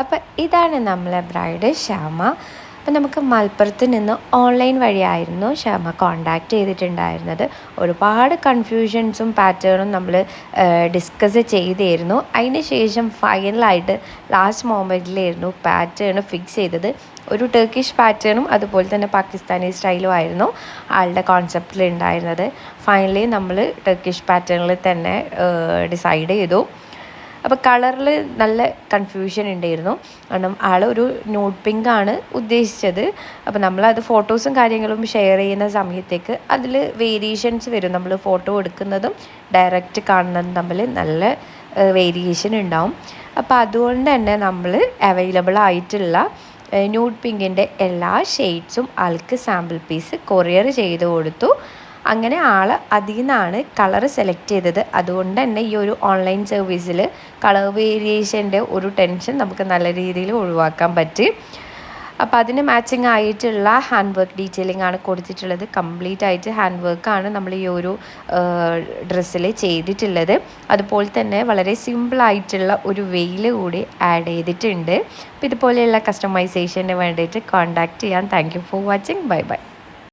അപ്പം ഇതാണ് നമ്മളെ ബ്രൈഡ് ശ്യാമ. അപ്പം നമുക്ക് മലപ്പുറത്ത് നിന്ന് ഓൺലൈൻ വഴിയായിരുന്നു ശ്യാമ കോണ്ടാക്ട് ചെയ്തിട്ടുണ്ടായിരുന്നത്. ഒരുപാട് കൺഫ്യൂഷൻസും പാറ്റേണും നമ്മൾ ഡിസ്കസ് ചെയ്തിരുന്നു. അതിന് ശേഷം ഫൈനലായിട്ട് ലാസ്റ്റ് മൊമെന്റിലായിരുന്നു പാറ്റേൺ ഫിക്സ് ചെയ്തത്. ഒരു ടർക്കിഷ് പാറ്റേണും അതുപോലെ തന്നെ പാകിസ്ഥാനി സ്റ്റൈലും ആയിരുന്നു ആളുടെ കോൺസെപ്റ്റിൽ ഉണ്ടായിരുന്നത്. ഫൈനലി നമ്മൾ ടർക്കിഷ് പാറ്റേണിൽ തന്നെ ഡിസൈഡ് ചെയ്തു. അപ്പോൾ കളറിൽ നല്ല കൺഫ്യൂഷൻ ഉണ്ടായിരുന്നു. കാരണം ആൾ ഒരു ന്യൂഡ് പിങ്ക് ആണ് ഉദ്ദേശിച്ചത്. അപ്പോൾ നമ്മളത് ഫോട്ടോസും കാര്യങ്ങളും ഷെയർ ചെയ്യുന്ന സമയത്തേക്ക് അതിൽ വേരിയേഷൻസ് വരും. നമ്മൾ ഫോട്ടോ എടുക്കുന്നതും ഡയറക്റ്റ് കാണുന്നതും തമ്മിൽ നല്ല വേരിയേഷൻ ഉണ്ടാവും. അപ്പോൾ അതുകൊണ്ട് തന്നെ നമ്മൾ അവൈലബിൾ ആയിട്ടുള്ള ന്യൂഡ് പിങ്കിന്റെ എല്ലാ ഷെയ്ഡ്സും ആൾക്ക് സാമ്പിൾ പീസ് കൊറിയർ ചെയ്ത് കൊടുത്തു. അങ്ങനെ ആൾ അതിൽ നിന്നാണ് കളർ സെലക്ട് ചെയ്തത്. അതുകൊണ്ട് തന്നെ ഈ ഒരു ഓൺലൈൻ സർവീസിൽ കളർ വേരിയേഷന്റെ ഒരു ടെൻഷൻ നമുക്ക് നല്ല രീതിയിൽ ഒഴിവാക്കാൻ പറ്റി. അപ്പോൾ അതിന് മാച്ചിങ് ആയിട്ടുള്ള ഹാൻഡ് വർക്ക് ഡീറ്റെയിലിംഗ് ആണ് കൊടുത്തിട്ടുള്ളത്. കംപ്ലീറ്റ് ആയിട്ട് ഹാൻഡ് വർക്കാണ് നമ്മൾ ഈ ഒരു ഡ്രസ്സിൽ ചെയ്തിട്ടുള്ളത്. അതുപോലെ തന്നെ വളരെ സിമ്പിളായിട്ടുള്ള ഒരു വെയിൽ കൂടി ആഡ് ചെയ്തിട്ടുണ്ട്. അപ്പോൾ ഇതുപോലെയുള്ള കസ്റ്റമൈസേഷന് വേണ്ടിയിട്ട് കോൺടാക്റ്റ് ചെയ്യാം thank for watching bye bye